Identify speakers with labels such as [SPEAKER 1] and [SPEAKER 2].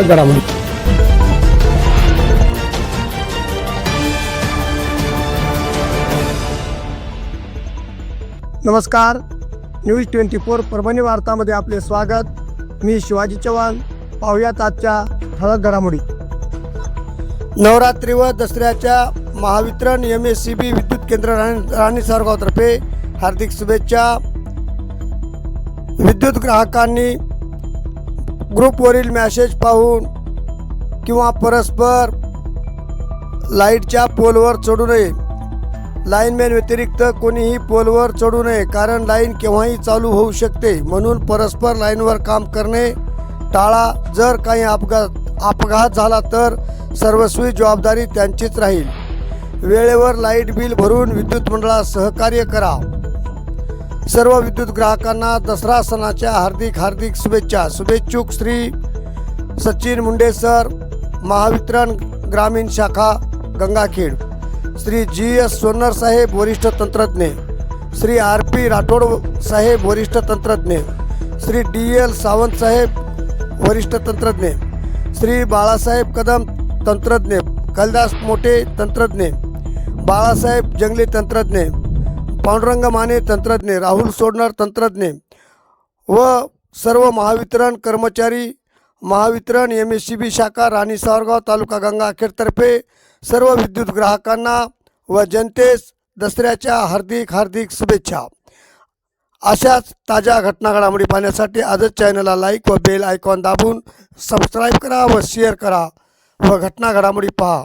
[SPEAKER 1] ठळक घडामोडी नमस्कार. न्यूज ट्वेंटी फोर परभणी वार्तामध्ये आपले स्वागत. मी शिवाजी चव्हाण. पाहुयात आजच्या ठळक घडामोडी. नवरात्री व दसऱ्याच्या Mahavitaran M S C B विद्युत केंद्र राणी राणी सारगावतर्फे हार्दिक शुभेच्छा. विद्युत ग्राहकांनी ग्रुपवरील मॅसेज पाहून किंवा परस्पर लाईटच्या पोलवर चढू नये. लाईनमॅन व्यतिरिक्त कोणीही पोलवर चढू नये कारण लाईन केव्हाही चालू होऊ शकते. म्हणून परस्पर लाईनवर काम करणे टाळा. जर काही अपघात अपघात झाला तर सर्वस्वी जबाबदारी त्यांचीच राहील. वेळेवर लाइट बिल भरून विद्युत मंडळास सहकार्य करा. सर्व विद्युत ग्राहकांना दसरा सणाच्या हार्दिक हार्दिक शुभेच्छा. शुभेच्छुक श्री सचिन मुंडे सर महावितरण ग्रामीण शाखा गंगाखेड. श्री जी एस सोनर साहेब वरिष्ठ तंत्रज्ञ. श्री आर पी राठोड साहेब वरिष्ठ तंत्रज्ञ. श्री डी एल सावंत साहेब वरिष्ठ तंत्रज्ञ. श्री बाळासाहेब कदम तंत्रज्ञ. कैलास मोठे तंत्रज्ञ. बाळासाहेब जंगले तंत्रज्ञ. पांडुरंग माने तंत्रज्ञ राहुल सोडणार तंत्रज्ञ व सर्व महावितरण कर्मचारी Mahavitaran M S C B शाखा राणी सावरगाव तालुका गंगाखेडतर्फे सर्व विद्युत ग्राहकांना व जनतेस दसऱ्याच्या हार्दिक हार्दिक शुभेच्छा. अशाच ताज्या घटना घडामोडी पाहण्यासाठी आजच चॅनलला लाईक व बेल आयकॉन दाबून सबस्क्राईब करा व शेअर करा व घटना घडामोडी पहा.